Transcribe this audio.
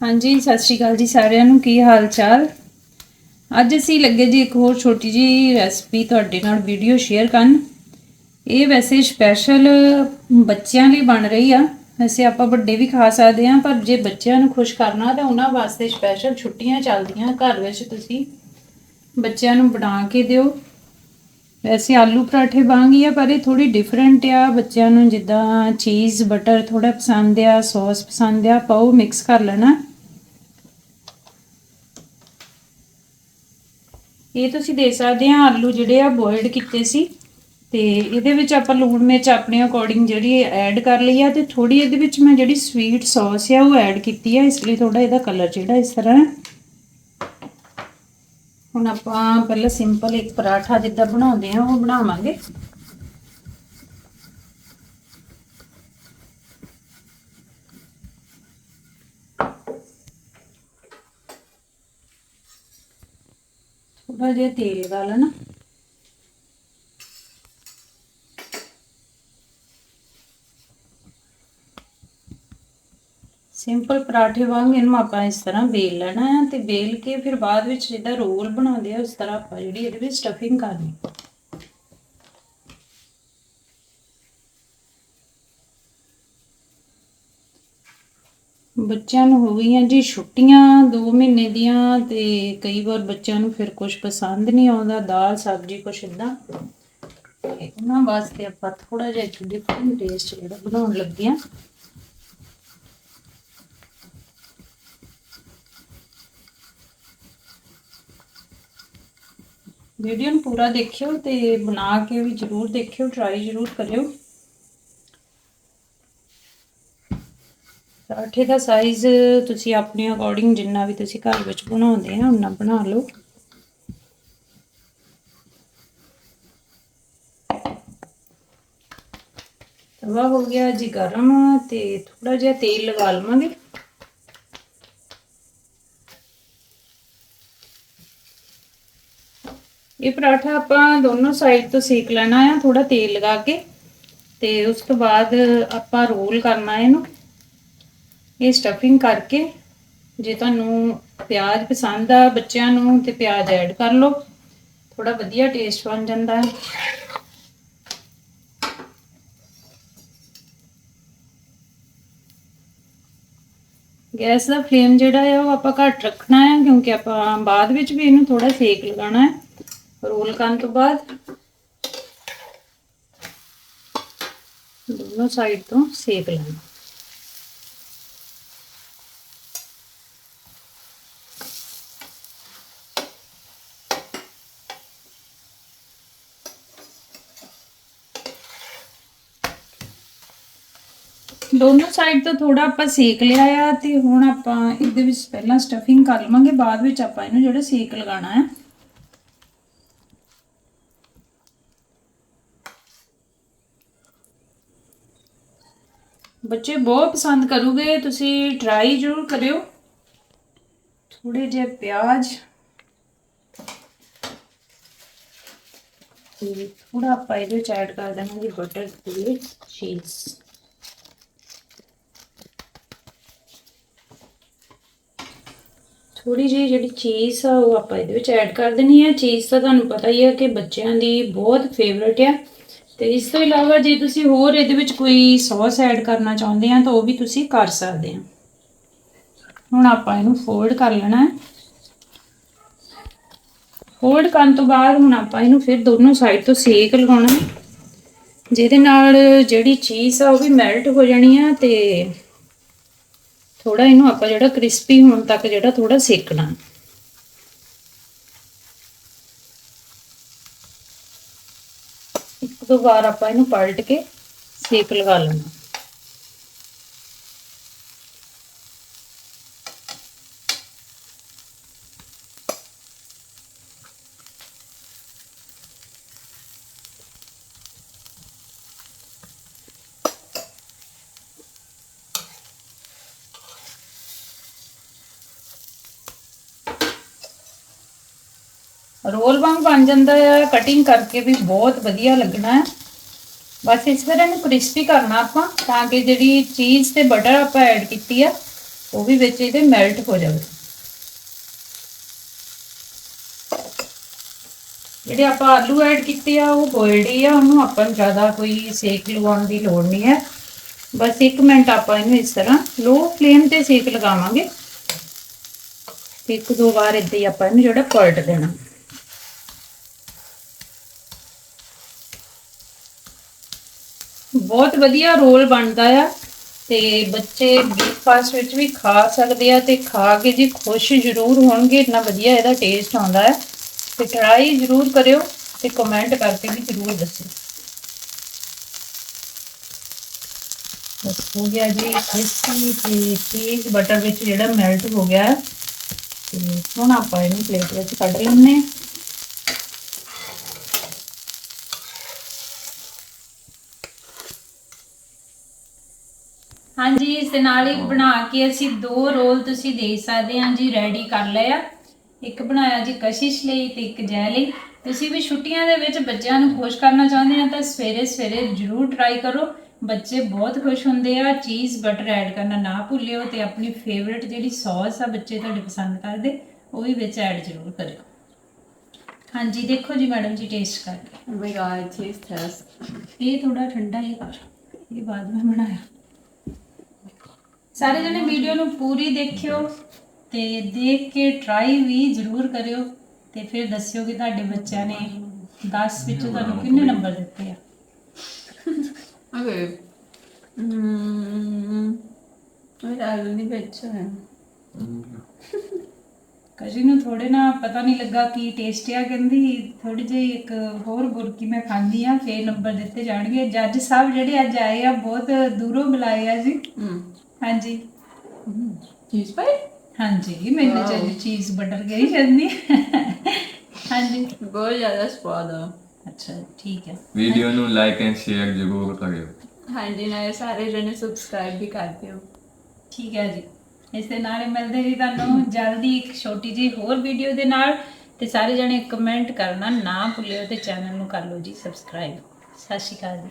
ਹਾਂਜੀ, ਸਤਿ ਸ਼੍ਰੀ ਅਕਾਲ ਜੀ ਸਾਰਿਆਂ ਨੂੰ। ਕੀ ਹਾਲ ਚਾਲ ਅੱਜ ਅਸੀਂ ਲੱਗੇ ਜੀ ਇੱਕ ਹੋਰ ਛੋਟੀ ਜੀ ਰੈਸਪੀ ਤੁਹਾਡੇ ਨਾਲ ਵੀਡੀਓ ਸ਼ੇਅਰ ਕਰਨ। ਇਹ ਵੈਸੇ ਸਪੈਸ਼ਲ ਬੱਚਿਆਂ ਲਈ ਬਣ ਰਹੀ ਆ। ਵੈਸੇ ਆਪਾਂ ਵੱਡੇ ਵੀ ਖਾ ਸਕਦੇ ਆ ਪਰ ਜੇ ਬੱਚਿਆਂ ਨੂੰ ਖੁਸ਼ ਕਰਨਾ ਤਾਂ ਉਹਨਾਂ ਵਾਸਤੇ ਸਪੈਸ਼ਲ ਛੁੱਟੀਆਂ ਚੱਲਦੀਆਂ ਘਰ ਵਿੱਚ ਤੁਸੀਂ ਬੱਚਿਆਂ ਨੂੰ ਬਣਾ ਕੇ ਦਿਓ। ਵੈਸੇ ਆਲੂ ਪਰਾਠੇ ਵਾਂਗੀ ਆ, ਪਰ ਇਹ ਥੋੜੀ ਡਿਫਰੈਂਟ ਆ। ਬੱਚਿਆਂ ਨੂੰ ਜਿੱਦਾਂ ਚੀਜ਼ ਬਟਰ ਥੋੜਾ ਪਸੰਦ ਆ ਸੌਸ ਪਸੰਦ ਆ ਪਾਓ ਮਿਕਸ ਕਰ ਲੈਣਾ। ਇਹ ਤੁਸੀਂ ਦੇ ਸਕਦੇ ਆ, ਆਲੂ ਜਿਹੜੇ ਆ ਬੋਇਲਡ ਕੀਤੇ ਸੀ। ਤੇ ਇਹਦੇ ਵਿੱਚ ਆਪਾਂ ਲੂਣ ਮਿਰਚ ਆਪਣੇ ਅਕੋਰਡਿੰਗ ਜਿਹੜੀ ਐਡ ਕਰ ਲਈ ਆ, ਤੇ ਥੋੜੀ ਇਹਦੇ ਵਿੱਚ ਮੈਂ ਜਿਹੜੀ ਸਵੀਟ ਸੌਸ ਆ, ਉਹ ਐਡ ਕੀਤੀ ਆ। ਇਸ ਲਈ ਥੋੜਾ ਇਹਦਾ ਕਲਰ ਜਿਹੜਾ ਇਸ ਤਰ੍ਹਾਂ ਹੁਣ ਆਪਾਂ ਪਹਿਲਾਂ ਸਿੰਪਲ ਇੱਕ ਪਰਾਠਾ ਜਿੱਦਾਂ ਬਣਾਉਂਦੇ ਆ ਉਹ ਬਣਾਵਾਂਗੇ। ਥੋੜਾ ਜਿਹਾ ਤੇਲ ਲਗਾ ਲੈਣਾ ਸਿੰਪਲ ਪਰਾਠੇ ਵਾਂਗ ਇਹਨੂੰ ਆਪਾਂ ਇਸ ਤਰ੍ਹਾਂ ਵੇਲ ਲੈਣਾ ਹੈ ਤੇ ਵੇਲ ਕੇ ਫਿਰ ਬਾਅਦ ਵਿੱਚ ਜਿੱਦਾਂ ਰੋਲ ਬਣਾਉਂਦੇ ਆ, ਉਸ ਤਰ੍ਹਾਂ ਆਪਾਂ ਜਿਹੜੀ ਇਹਦੇ ਵਿੱਚ ਸਟਫਿੰਗ ਕਰਨੀ ਬੱਚਿਆਂ ਨੂੰ ਹੋ ਗਈਆਂ ਜੀ ਛੁੱਟੀਆਂ 2 ਮਹੀਨੇ ਦੀਆਂ ਤੇ ਕਈ ਵਾਰ ਬੱਚਿਆਂ ਨੂੰ ਫਿਰ ਕੁਝ ਪਸੰਦ ਨਹੀਂ ਆਉਂਦਾ, ਦਾਲ, ਸਬਜ਼ੀ, ਕੁਛ ਇਦਾਂ ਉਹਨਾਂ ਵਾਸਤੇ ਆਪਾਂ ਥੋੜਾ ਜਿਹਾ ਇੱਕ ਡਿਫਰੈਂਟ ਟੇਸਟ ਜਿਹੜਾ ਬਣਾਉਣ ਲੱਗੇ ਆ ਵੀਡੀਓ ਨੂੰ ਪੂਰਾ ਦੇਖਿਓ ਤੇ ਬਣਾ ਕੇ ਵੀ ਜਰੂਰ ਦੇਖਿਓ ਟਰਾਈ ਜਰੂਰ ਕਰਿਓ। ਪਰਾਠੇ ਦਾ ਸਾਈਜ਼ ਤੁਸੀਂ ਆਪਣੇ ਅਕੋਰਡਿੰਗ ਜਿੰਨਾ ਵੀ ਤੁਸੀਂ ਘਰ ਵਿੱਚ ਬਣਾਉਂਦੇ ਆ ਉਨਾ ਬਣਾ ਲਓ। ਤਵਾ ਹੋ ਗਿਆ ਜੀ ਗਰਮ ਤੇ ਥੋੜਾ ਜਿਹਾ ਤੇਲ ਲਗਾ ਲਵਾਂਗੇ। ਇਹ ਪਰਾਠਾ ਆਪਾਂ ਦੋਨੋਂ ਸਾਈਡ ਤੋਂ ਸੇਕ ਲੈਣਾ ਆ ਥੋੜਾ ਤੇਲ ਲਗਾ ਕੇ। ਤੇ ਉਸ ਤੋਂ ਬਾਅਦ ਆਪਾਂ ਰੋਲ ਕਰਨਾ ਇਹਨੂੰ। ਇਹ ਸਟਫਿੰਗ ਕਰਕੇ, ਜੇ ਤੁਹਾਨੂੰ ਪਿਆਜ਼ ਪਸੰਦ ਆ ਬੱਚਿਆਂ ਨੂੰ, ਤੇ ਪਿਆਜ਼ ਐਡ ਕਰ ਲਓ। ਥੋੜਾ ਵਧੀਆ ਟੇਸਟ ਬਣ ਜਾਂਦਾ ਹੈ। ਗੈਸ ਦਾ ਫਲੇਮ ਜਿਹੜਾ ਹੈ ਉਹ ਆਪਾਂ ਘੱਟ ਰੱਖਣਾ ਹੈ ਕਿਉਂਕਿ ਆਪਾਂ ਬਾਅਦ ਵਿੱਚ ਵੀ ਇਹਨੂੰ ਥੋੜਾ ਸੇਕ ਲਗਾਉਣਾ ਹੈ। ਰੋਲ ਕਰਨ ਤੋਂ ਬਾਅਦ ਦੋਨੋਂ ਸਾਈਡ ਤੋਂ ਸੇਕ ਲੈਣਾ। ਦੋਨੋਂ ਸਾਈਡ ਤੋਂ ਥੋੜਾ ਆਪਾਂ ਸੇਕ ਲਿਆ ਆ ਤੇ ਹੁਣ ਆਪਾਂ ਇਹਦੇ ਵਿੱਚ ਪਹਿਲਾਂ ਸਟਫਿੰਗ ਕਰ ਲਵਾਂਗੇ, ਬਾਅਦ ਵਿੱਚ ਆਪਾਂ ਇਹਨੂੰ ਜਿਹੜਾ ਸੇਕ ਲਗਾਉਣਾ ਹੈ ਬੱਚੇ ਬਹੁਤ ਪਸੰਦ ਕਰੂਗੇ, ਤੁਸੀਂ ਟਰਾਈ ਜ਼ਰੂਰ ਕਰਿਓ। ਥੋੜੇ ਜਿਹੇ ਪਿਆਜ਼। ਤੇ ਥੋੜਾ ਆਪਾਂ ਇਹਦੇ ਵਿੱਚ ਐਡ ਕਰ ਦੇਵਾਂਗੇ ਬਟਰ ਤੇ ਚੀਜ਼ ਥੋੜੀ ਜਿਹੀ ਜਿਹੜੀ ਚੀਜ਼ ਆ, ਉਹ ਆਪਾਂ ਇਹਦੇ ਵਿੱਚ ਐਡ ਕਰ ਦੇਣੀ ਹੈ ਚੀਜ਼ ਤਾਂ ਤੁਹਾਨੂੰ ਪਤਾ ਹੀ ਹੈ ਕਿ ਬੱਚਿਆਂ ਦੀ ਬਹੁਤ ਫੇਵਰਟ ਆ। ਤੇ ਇਸ ਤੋਂ ਇਲਾਵਾ ਜੇ ਤੁਸੀਂ ਹੋਰ ਇਹਦੇ ਵਿੱਚ ਕੋਈ ਸੌਸ ਐਡ ਕਰਨਾ ਚਾਹੁੰਦੇ ਆ ਤਾਂ ਉਹ ਵੀ ਤੁਸੀਂ ਕਰ ਸਕਦੇ ਆ। ਹੁਣ ਆਪਾਂ ਇਹਨੂੰ ਫੋਲਡ ਕਰ ਲੈਣਾ ਹੈ। ਫੋਲਡ ਕਰਨ ਤੋਂ ਬਾਅਦ ਹੁਣ ਆਪਾਂ ਇਹਨੂੰ ਫਿਰ ਦੋਨੋਂ ਸਾਈਡ ਤੋਂ ਸੇਕ ਲਗਾਉਣਾ ਹੈ। ਜਿਹਦੇ ਨਾਲ ਜਿਹੜੀ ਚੀਜ਼ ਆ ਉਹ ਵੀ ਮੈਲਟ ਹੋ ਜਾਣੀ ਆ ਤੇ ਥੋੜਾ ਇਹਨੂੰ ਆਪਾਂ ਜਿਹੜਾ ਕ੍ਰਿਸਪੀ ਹੋਣ ਤੱਕ ਜਿਹੜਾ ਥੋੜਾ ਸੇਕਣਾ ਇੱਕ ਦੋ ਵਾਰ ਆਪਾਂ ਇਹਨੂੰ ਪਲਟ ਕੇ ਸੇਕ ਲਗਾ ਲੈਣਾ ਰੋਲ ਵਾਂਗ ਬਣ ਜਾਂਦਾ ਹੈ ਕਟਿੰਗ ਕਰਕੇ ਵੀ ਬਹੁਤ ਵਧੀਆ ਲੱਗਣਾ ਹੈ। ਬਸ ਇਸ ਵਾਰ ਇਹਨੂੰ ਕ੍ਰਿਸਪੀ ਕਰਨਾ ਆਪਾਂ, ਤਾਂ ਕਿ ਜਿਹੜੀ ਚੀਜ਼ ਤੇ ਬਟਰ ਆਪਾਂ ਐਡ ਕੀਤੀ ਆ, ਉਹ ਵੀ ਵਿੱਚ ਇਹਦੇ ਮੈਲਟ ਹੋ ਜਾਵੇ। ਜਿਹੜੇ ਆਪਾਂ ਆਲੂ ਐਡ ਕੀਤੇ ਆ, ਉਹ ਬੋਇਲਡ ਹੀ ਆ, ਉਹਨੂੰ ਆਪਾਂ ਨੂੰ ਜ਼ਿਆਦਾ ਕੋਈ ਸੇਕ ਲਗਾਉਣ ਦੀ ਲੋੜ ਨਹੀਂ ਹੈ। ਬਸ 1 ਮਿੰਟ ਆਪਾਂ ਇਹਨੂੰ ਇਸ ਤਰ੍ਹਾਂ ਲੋ ਫਲੇਮ ਤੇ ਸੇਕ ਲਗਾਵਾਂਗੇ। ਤੇ ਇੱਕ ਦੋ ਵਾਰ ਇਦਾਂ ਹੀ ਆਪਾਂ ਇਹਨੂੰ ਜਿਹੜਾ ਪਲਟ ਦੇਣਾ। ਬਹੁਤ ਵਧੀਆ ਰੋਲ ਬਣਦਾ ਆ ਤੇ ਬੱਚੇ ਬ੍ਰੇਕਫਾਸਟ ਵਿੱਚ ਵੀ ਖਾ ਸਕਦੇ ਆ ਤੇ ਖਾ ਕੇ ਜੀ ਖੁਸ਼ ਜ਼ਰੂਰ ਹੋਣਗੇ, ਇੰਨਾ ਵਧੀਆ ਇਹਦਾ ਟੇਸਟ ਆਉਂਦਾ ਹੈ। ਤੇ ਟਰਾਈ ਜ਼ਰੂਰ ਕਰਿਓ ਤੇ ਕਮੈਂਟ ਕਰਕੇ ਵੀ ਜ਼ਰੂਰ ਦੱਸਿਓ। ਬਸ ਹੋ ਗਿਆ ਜੀ ਕ੍ਰਿਸਪੀ ਤੇ ਚੀਜ਼ ਬਟਰ ਵਿੱਚ ਜਿਹੜਾ ਮੈਲਟ ਹੋ ਗਿਆ ਹੈ। ਤੇ ਹੁਣ ਆਪਾਂ ਇਹਨੂੰ ਪਲੇਟ ਵਿੱਚ ਕੱਢ ਲੈਂਦੇ ਹਾਂਜੀ ਇਸ ਦੇ ਨਾਲ ਹੀ। ਬਣਾ ਕੇ ਅਸੀਂ ਦੋ ਰੋਲ ਤੁਸੀਂ ਦੇਖ ਸਕਦੇ ਹਾਂ। ਜੀ ਰੈਡੀ ਕਰ ਲਏ ਆ। ਇੱਕ ਬਣਾਇਆ ਜੀ ਕਸ਼ਿਸ਼ ਲਈ ਤੇ ਇੱਕ ਜੈ ਲਈ। ਤੁਸੀਂ ਵੀ ਛੁੱਟੀਆਂ ਦੇ ਵਿੱਚ ਬੱਚਿਆਂ ਨੂੰ ਖੁਸ਼ ਕਰਨਾ ਚਾਹੁੰਦੇ ਆ ਤਾਂ ਸਵੇਰੇ ਸਵੇਰੇ ਜਰੂਰ ਟਰਾਈ ਕਰੋ। ਬੱਚੇ ਬਹੁਤ ਖੁਸ਼ ਹੁੰਦੇ ਆ। ਚੀਜ਼ ਬਟਰ ਐਡ ਕਰਨਾ ਨਾ ਭੁੱਲਿਓ ਤੇ ਆਪਣੀ ਫੇਵਰਿਟ ਜਿਹੜੀ ਸੌਸ ਆ ਬੱਚੇ ਤੁਹਾਡੇ ਪਸੰਦ ਕਰਦੇ ਉਹ ਵੀ ਵਿੱਚ ਐਡ ਜਰੂਰ ਕਰਿਓ। ਹਾਂਜੀ ਦੇਖੋ ਜੀ ਮੈਡਮ ਜੀ ਟੇਸਟ ਕਰਕੇ। It tastes test. ਇਹ ਥੋੜਾ ਠੰਡਾ ਹੀ ਕਰ। ਇਹ ਬਾਅਦ ਵਿੱਚ ਬਣਾਇਆ। ਸਾਰੇ ਜਣੇ ਵੀਡੀਓ ਨੂੰ ਪੂਰੀ ਦੇਖਿਓ ਤੇ ਦੇਖ ਕੇ ਟਰਾਈ ਵੀ ਜ਼ਰੂਰ ਕਰਿਓ ਤੇ ਫਿਰ ਦੱਸਿਓ ਕਿ ਤੁਹਾਡੇ ਬੱਚਿਆਂ ਨੇ 10 ਵਿੱਚੋਂ ਤੁਹਾਨੂੰ ਕਿੰਨੇ ਨੰਬਰ ਦਿੱਤੇ ਆ Okay. Mm, wait, I really better. KG ਨੂੰ ਥੋੜੇ ਨਾ ਪਤਾ ਨਹੀਂ ਲੱਗਾ ਕੀ ਟੇਸਟ ਆ ਕਹਿੰਦੀ ਥੋੜੀ ਜਿਹੀ ਇੱਕ ਹੋਰ ਬੁਰਕੀ ਮੈਂ ਖਾਂਦੀ ਆ ਫੇਰ ਨੰਬਰ ਦਿੱਤੇ ਜਾਣਗੇ ਜੱਜ ਸਾਹਿਬ ਜਿਹੜੇ ਅੱਜ ਆਏ ਆ ਬਹੁਤ ਦੂਰੋਂ ਬੁਲਾਏ ਆ ਜੀ. ਹਾਂਜੀ। Cheese bite? ਹਾਂਜੀ ਮੈਨੂੰ Wow. ਚੱਲ ਚੀਜ਼ ਬਟਰ ਗਈ ਜਾਂਦੀ ਹਾਂਜੀ। ਬਹੁਤ ਜ਼ਿਆਦਾ ਸਵਾਦ ਆ। ਅੱਛਾ ਠੀਕ ਹੈ। ਵੀਡੀਓ ਨੂੰ ਲਾਈਕ ਐਂਡ ਸ਼ੇਅਰ ਜ਼ਰੂਰ ਕਰਿਓ। ਹਾਂਜੀ ਨਾਲੇ ਸਾਰੇ ਜਣੇ ਸਬਸਕ੍ਰਾਈਬ ਵੀ ਕਰ ਦਿਓ। ਠੀਕ ਹੈ ਜੀ। ਇਸ ਦੇ ਨਾਲ ਹੀ ਮਿਲਦੇ ਜੀ ਤੁਹਾਨੂੰ ਜਲਦੀ ਇੱਕ ਛੋਟੀ ਜਿਹੀ ਹੋਰ ਵੀਡੀਓ ਦੇ ਨਾਲ। ਤੇ ਸਾਰੇ ਜਣੇ ਕਮੈਂਟ ਕਰਨਾ ਨਾ ਭੁੱਲਿਓ ਤੇ ਚੈਨਲ ਨੂੰ ਕਰ ਲਓ ਜੀ ਸਬਸਕ੍ਰਾਈਬ ਸਤਿ ਸ਼੍ਰੀ ਅਕਾਲ ਜੀ।